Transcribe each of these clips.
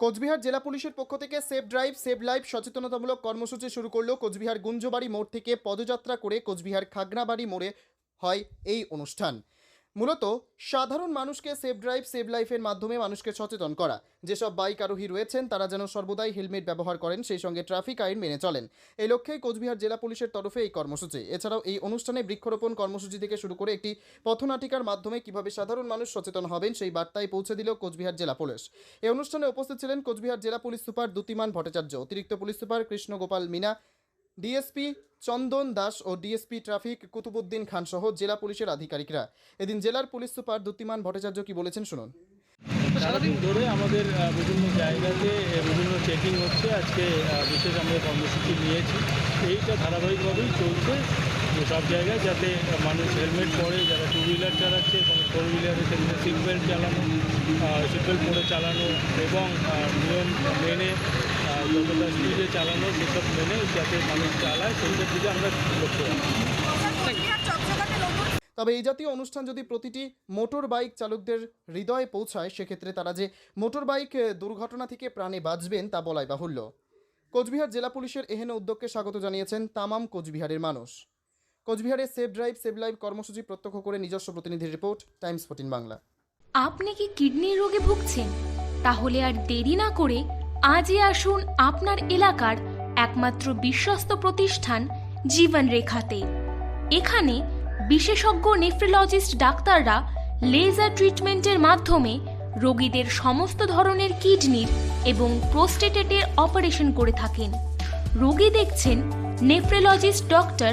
কোচবিহার জেলা পুলিশের পক্ষ থেকে সেফ ড্রাইভ সেভ লাইফ সচেতনতামূলক কর্মসূচি শুরু করল কোচবিহার গুঞ্জবাড়ি মোড় থেকে পদযাত্রা করে কোচবিহার খাগড়াবাড়ি মোড়ে হয় এই অনুষ্ঠান। মূলত সাধারণ মানুষকে সেফ ড্রাইভ সেভ লাইফের মাধ্যমে মানুষকে সচেতন করা। যেসব বাইক আরোহী রয়েছেন, তারা যেন সর্বদাই হেলমেট ব্যবহার করেন, সেই সঙ্গে ট্রাফিক আইন মেনে চলেন। এই লক্ষ্যেই কোচবিহার জেলা পুলিশের তরফে এই কর্মসূচি। এছাড়াও এই অনুষ্ঠানে বৃক্ষরোপণ কর্মসূচি থেকে শুরু করে একটি পথনাটিকার মাধ্যমে কীভাবে সাধারণ মানুষ সচেতন হবেন, সেই বার্তায় পৌঁছে দিল কোচবিহার জেলা পুলিশ। এই অনুষ্ঠানে উপস্থিত ছিলেন কোচবিহার জেলা পুলিশ সুপার দ্যুতিমান ভট্টাচার্য, অতিরিক্ত police super Krishnagopal Meena DSP Chandan Das ও ডিএসপি ট্রাফিক কুতুবুদ্দিন খান সহ জেলা পুলিশের আধিকারিকরা। এদিন জেলার পুলিশ সুপার দুতিমান ভট্টাচার্য কি বলেছেন শুনুন। সারাদিন ধরে আমাদের বিভিন্ন জায়গাতে বিভিন্ন চেকিং হচ্ছে। আজকে বিশেষ আমরা কর্মসূচি নিয়েছি। এইটা ধারাবাহিকভাবেই চলছে। সব জায়গায় যাতে মানুষ হেলমেট পরে, যারা টু হুইলার চালাচ্ছে এবং ফোর হুইলারে সেখানে সিট চালানো সিট বেল্ট পরে চালানো এবং নিয়ম মেনে যতটা স্পিডে চালানো, সেসব মেনে যাতে মানুষ চালায় সেইটার দিকে আমরা লক্ষ্য তবে এই জাতীয় অনুষ্ঠান যদি প্রতিটি মোটর বাইক চালকদের হৃদয়ে পৌঁছায়, সেক্ষেত্রে তারা যে মোটর বাইক দুর্ঘটনা থেকে প্রাণে বাঁচবেন তা বলাই বাহুল্য। কোচবিহার জেলা পুলিশের এহেন উদ্যোগকে স্বাগত জানিয়েছেন তামাম কোচবিহারের মানুষ। কোচবিহারের সেভ ড্রাইভ, সেভ লাইভ কর্মসূচি প্রত্যক্ষ করে নিজস্ব প্রতিনিধির রিপোর্ট, টাইমস ফোর্টিন বাংলা। আপনি কি কিডনির রোগে ভুগছেন? তাহলে আর দেরি না করে আজই আসুন আপনার এলাকার একমাত্র বিশ্বস্ত প্রতিষ্ঠান জীবন রেখাতে এখানে বিশেষজ্ঞ নেফ্রোলজিস্ট ডাক্তাররা লেজার ট্রিটমেন্টের মাধ্যমে রোগীদের সমস্ত ধরনের কিডনির এবং প্রোস্টেটেটের অপারেশন করে থাকেন। রোগী দেখছেন nephrologist doctor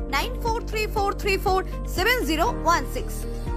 9434347016.